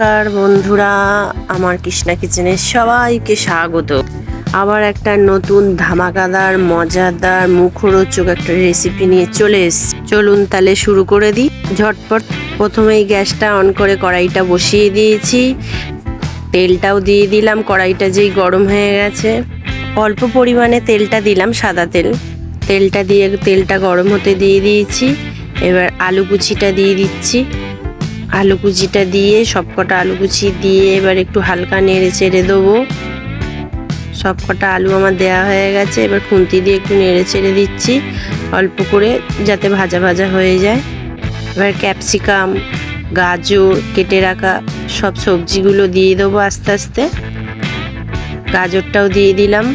নমস্কার বন্ধুরা, আমার কৃষ্ণা কিচেনে সবাইকে স্বাগত। আবার একটা নতুন ধামাকাদার, মজাদার, মুখরোচক একটা রেসিপি নিয়ে চলে এসছি। চলুন তাহলে শুরু করে দিই। ঝটপট প্রথমেই গ্যাসটা অন করে কড়াইটা বসিয়ে দিয়েছি। তেলটাও দিয়ে দিলাম, কড়াইটা যেই গরম হয়ে গেছে। অল্প পরিমাণে তেলটা দিলাম, সাদা তেল। তেলটা দিয়ে, তেলটা গরম হতে দিয়ে দিয়েছি। এবার আলু কুচিটা দিয়ে দিচ্ছি। আলু কুচিটা দিয়ে, সবকটা আলু কুচি দিয়ে এবার একটু হালকা নেড়ে চেড়ে দেবো। সবকটা আলু আমার দেওয়া হয়ে গেছে, এবার খুন্তি দিয়ে একটু নেড়ে চেড়ে দিচ্ছি, অল্প করে যাতে ভাজা ভাজা হয়ে যায়। এবার ক্যাপসিকাম, গাজর, কেটে রাখা সব সবজিগুলো দিয়ে দেবো আস্তে আস্তে। গাজরটাও দিয়ে দিলাম।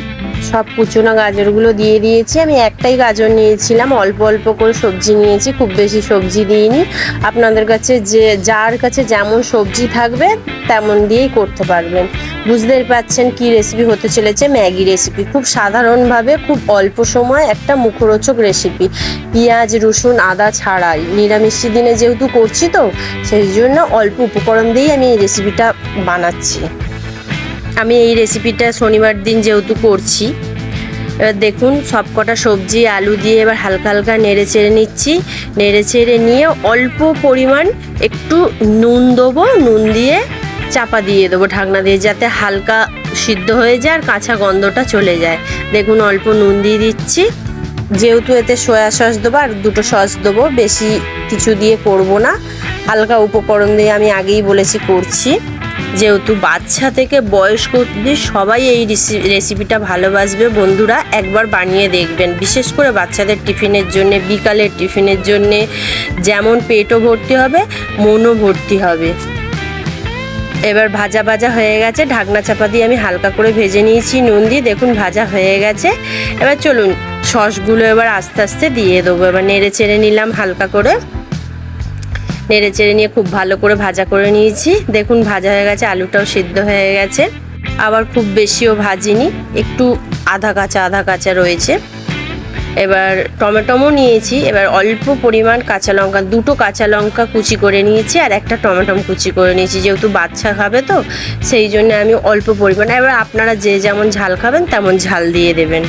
সব কুচনো গাজরগুলো দিয়ে দিয়েছি। আমি একটাই গাজর নিয়েছিলাম, অল্প অল্প করে সবজি নিয়েছি, খুব বেশি সবজি দিইনি। আপনাদের কাছে যে, যার কাছে যেমন সবজি থাকবে, তেমন দিয়েই করতে পারবেন। বুঝতেই পাচ্ছেন কি রেসিপি হতে চলেছে? ম্যাগি রেসিপি খুব সাধারণভাবে খুব অল্প সময় একটা মুখরোচক রেসিপি পেঁয়াজ, রসুন, আদা ছাড়াই। নিরামিষি দিনে যেহেতু করছি তো, সেই জন্য অল্প উপকরণ দিয়েই আমি এই রেসিপিটা বানাচ্ছি। আমি এই রেসিপিটা শনিবার দিন যেহেতু করছি, এবার দেখুন সব কটা সবজি, আলু দিয়ে এবার হালকা হালকা নেড়ে চেড়ে নিচ্ছি। নেড়ে চেড়ে নিয়ে অল্প পরিমাণ একটু নুন দেবো, নুন দিয়ে চাপা দিয়ে দেবো ঢাকনা দিয়ে যাতে হালকা সিদ্ধ হয়ে যায় আর কাঁচা গন্ধটা চলে যায়। দেখুন অল্প নুন দিয়ে দিচ্ছি। যেহেতু এতে সয়া সস দেবো আর দুটো সস দেবো, বেশি কিছু দিয়ে করব না। হালকা উপকরণ দিয়ে আমি আগেই বলেছি করছি। যেহেতু বাচ্চা থেকে বয়স্ক সবাই এই রেসি- রেসিপিটা ভালোবাসবে, বন্ধুরা একবার বানিয়ে দেখবেন। বিশেষ করে বাচ্চাদের টিফিনের জন্যে, বিকালের টিফিনের জন্যে যেমন পেটও ভর্তি হবে, মনও ভর্তি হবে। এবার ভাজা ভাজা হয়ে গেছে। ঢাকনা চাপা দিয়ে আমি হালকা করে ভেজে নিয়েছি, নুন দিয়ে। দেখুন, ভাজা হয়ে গেছে। এবার চলুন, সসগুলো এবার আস্তে আস্তে দিয়ে দেবো। এবার নেড়ে চেড়ে নিলাম হালকা করে। নেড়ে চেড়ে নিয়ে খুব ভালো করে ভাজা করে নিয়েছি। দেখুন, ভাজা হয়ে গেছে, আলুটাও সিদ্ধ হয়ে গেছে। আবার খুব বেশিও ভাজিনি, একটু আধা কাঁচা আধা কাঁচা রয়েছে। এবার টমেটোমও নিয়েছি, এবার অল্প পরিমাণ কাঁচা লঙ্কা, দুটো কাঁচা লঙ্কা কুচি করে নিয়েছি আর একটা টমেটম কুচি করে নিয়েছি, যেহেতু বাচ্চা খাবে তো, সেই জন্য আমি অল্প পরিমাণ, এবার আপনারা যে যেমন ঝাল খাবেন, তেমন ঝাল দিয়ে দেবেন।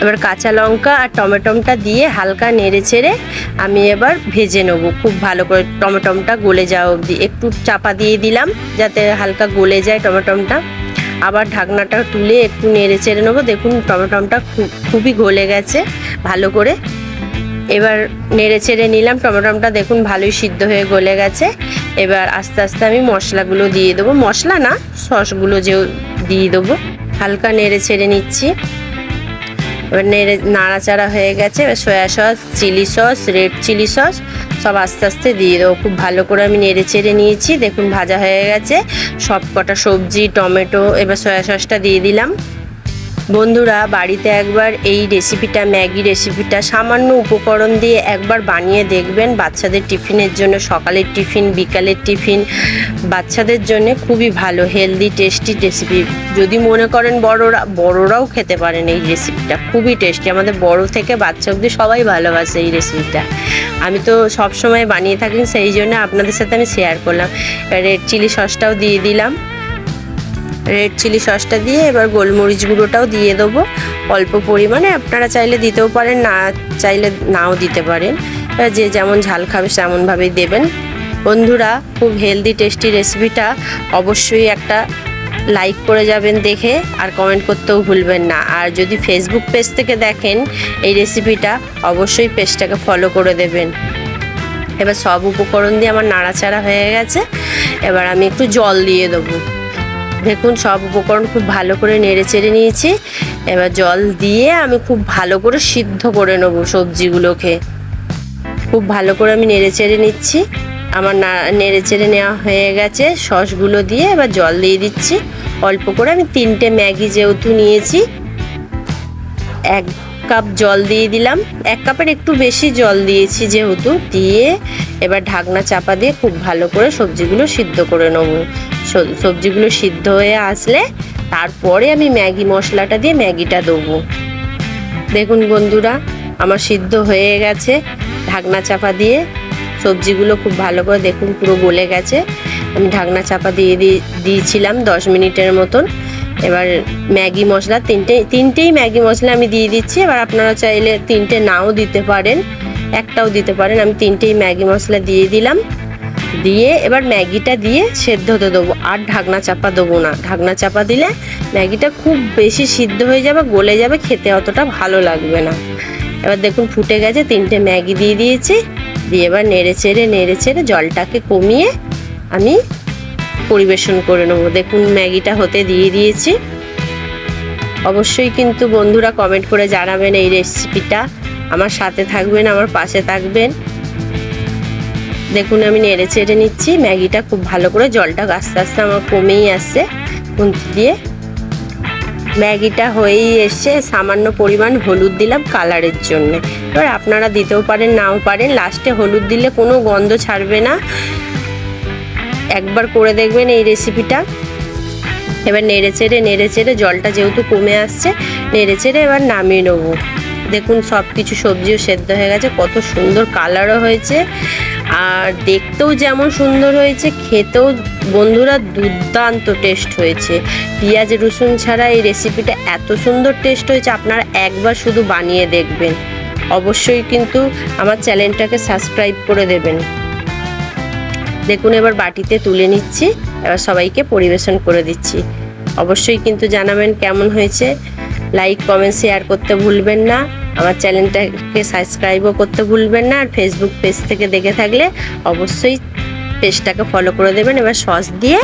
এবার কাঁচা লঙ্কা আর টমেটমটা দিয়ে হালকা নেড়ে চেড়ে আমি এবার ভেজে নেব। খুব ভালো করে টমেটমটা গলে যাওয়া অবধি। একটু চাপা দিয়ে দিলাম যাতে হালকা গলে যায় টমেটমটা। আবার ঢাকনাটা তুলে একটু নেড়ে চেড়ে নেব। দেখুন টমেটমটা খুব- খুবই গলে গেছে ভালো করে। এবার নেড়ে চেড়ে নিলাম। টমেটমটা দেখুন ভালোই সিদ্ধ হয়ে গলে গেছে। এবার আস্তে আস্তে আমি মশলাগুলো দিয়ে দেবো। মশলা না, সসগুলো যে, দিয়ে দেবো। হালকা নেড়ে ছেড়ে নিচ্ছি। এবার নেড়ে নাড়াচাড়া হয়ে গেছে। এবার soya sauce chilli sauce red chilli sauce সব আস্তে আস্তে দিয়ে দেবো। খুব ভালো করে আমি নেড়ে চেড়ে নিয়েছি। দেখুন ভাজা হয়ে গেছে। সব কটা সবজি, টমেটো, এবার সয়া সসটা দিয়ে দিলাম। বন্ধুরা, বাড়িতে একবার এই রেসিপিটা ম্যাগি রেসিপিটা সামান্য উপকরণ দিয়ে একবার বানিয়ে দেখবেন। বাচ্চাদের টিফিনের জন্য, সকালের টিফিন, বিকালের টিফিন, বাচ্চাদের জন্য খুবই ভালো হেলদি টেস্টি রেসিপি যদি মনে করেন বড়রা, বড়রাও খেতে পারেন এই রেসিপিটা খুবই টেস্টি আমাদের বড় থেকে বাচ্চা অবধি সবাই ভালোবাসে এই রেসিপিটা আমি তো সব সময় বানিয়ে থাকি, সেই জন্য আপনাদের সাথে আমি শেয়ার করলাম। রেড চিলি সসটাও দিয়ে দিলাম। রেড চিলি সসটা দিয়ে এবার গোলমরিচ গুঁড়োটাও দিয়ে দেবো। অল্প পরিমাণে, আপনারা চাইলে দিতেও পারেন, না চাইলে নাও দিতে পারেন। যে যেমন ঝাল খাবে তেমনভাবেই দেবেন। বন্ধুরা, খুব হেলদি টেস্টি রেসিপিটা অবশ্যই একটা লাইক করে যাবেন দেখে, আর কমেন্ট করতেও ভুলবেন না। আর যদি ফেসবুক পেজ থেকে দেখেন এই রেসিপিটা অবশ্যই পেজটাকে ফলো করে দেবেন। এবার সব উপকরণ দিয়ে আমার নাড়াচাড়া হয়ে গেছে। এবার আমি একটু জল দিয়ে দেবো। দেখুন, সব উপকরণ খুব ভালো করে নেড়ে চেড়ে নিয়েছি। এবার জল দিয়ে আমি খুব ভালো করে সিদ্ধ করে নেব সবজিগুলোকে। খুব ভালো করে আমি নেড়ে চেড়ে নিচ্ছি। আমার না, নেড়ে চেড়ে নেওয়া হয়ে গেছে। সসগুলো দিয়ে এবার জল দিয়ে দিচ্ছি। অল্প করে আমি তিনটে ম্যাগি যেহেতু নিয়েছি, এক কাপ জল দিয়ে দিলাম। এক কাপের একটু বেশি জল দিয়েছি যেহেতু। দিয়ে এবার ঢাকনা চাপা দিয়ে খুব ভালো করে সবজিগুলো সিদ্ধ করে নেব। সবজিগুলো সিদ্ধ হয়ে আসলে তারপরে আমি ম্যাগি মশলাটা দিয়ে ম্যাগিটা দেবো। দেখুন বন্ধুরা, আমার সিদ্ধ হয়ে গেছে। ঢাকনা চাপা দিয়ে সবজিগুলো খুব ভালো করে দেখুন পুরো গলে গেছে। আমি ঢাকনা চাপা দিয়ে দিয়ে- দিয়েছিলাম দশ মিনিটের মতন। এবার ম্যাগি মশলা, তিনটে, তিনটেই ম্যাগি মশলা আমি দিয়ে দিচ্ছি। এবার আপনারা চাইলে তিনটে নাও দিতে পারেন, একটাও দিতে পারেন। আমি তিনটেই ম্যাগি মশলা দিয়ে দিলাম। দিয়ে এবার ম্যাগিটা দিয়ে সেদ্ধ হতে দেবো। আর ঢাকনা চাপা দেবো না। ঢাকনা চাপা দিলে ম্যাগিটা খুব বেশি সিদ্ধ হয়ে যাবে, গলে যাবে, খেতে অতটা ভালো লাগবে না। এবার দেখুন ফুটে গেছে, তিনটে ম্যাগি দিয়ে দিয়েছি। দিয়ে এবার নেড়ে চেড়ে নেড়ে চেড়ে জলটাকে কমিয়ে আমি পরিবেশন করে নেব। দেখুন, ম্যাগিটা হতে দিয়ে দিয়েছি। অবশ্যই কিন্তু বন্ধুরা কমেন্ট করে জানাবেন এই রেসিপিটা আমার সাথে থাকবেন, আমার পাশে থাকবেন। দেখুন, আমি নেড়ে চেড়ে নিচ্ছি। ম্যাগিটা খুব ভালো করে জলটা আস্তে আস্তে আমার কমেই আসছে খুন্তি দিয়ে। ম্যাগিটা হয়েই এসছে সামান্য পরিমাণ হলুদ দিলাম কালারের জন্য। এবার আপনারা দিতেও পারেন, নাও পারেন। লাস্টে হলুদ দিলে কোনো গন্ধ ছাড়বে না। একবার করে দেখবেন এই রেসিপিটা এবার নেড়ে চেড়ে নেড়ে চেড়ে জলটা যেহেতু কমে আসছে, নেড়ে চেড়ে এবার নামিয়ে নেব। দেখুন সব কিছু সবজিও সেদ্ধ হয়ে গেছে, কত সুন্দর কালারও হয়েছে। আর দেখতেও যেমন সুন্দর হয়েছে, খেতেও বন্ধুরা দুর্দান্ত টেস্ট হয়েছে। পেঁয়াজ, রসুন ছাড়া এই রেসিপিটা এত সুন্দর টেস্ট হয়েছে, আপনারা একবার শুধু বানিয়ে দেখবেন। অবশ্যই কিন্তু আমার চ্যানেলটাকে সাবস্ক্রাইব করে দেবেন। দেখুন, এবার বাটিতে তুলে নিচ্ছি। এবার সবাইকে পরিবেশন করে দিচ্ছি। অবশ্যই কিন্তু জানাবেন কেমন হয়েছে। লাইক কমেন্ট শেয়ার করতে ভুলবেন না। আমার চ্যানেলটাকে সাবস্ক্রাইবও করতে ভুলবেন না। আর ফেসবুক পেজ থেকে দেখে থাকলে অবশ্যই পেজটাকে ফলো করে দেবেন। এবার সস দিয়ে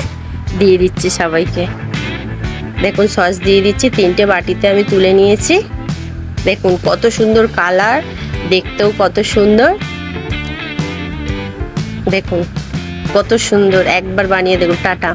দিয়ে দিচ্ছি সবাইকে। দেখুন সস দিয়ে দিচ্ছি। তিনটে বাটিতে আমি তুলে নিয়েছি। দেখুন, কত সুন্দর কালার দেখতেও কত সুন্দর। দেখুন। কত সুন্দর। একবার বানিয়ে দেখুন টাটা।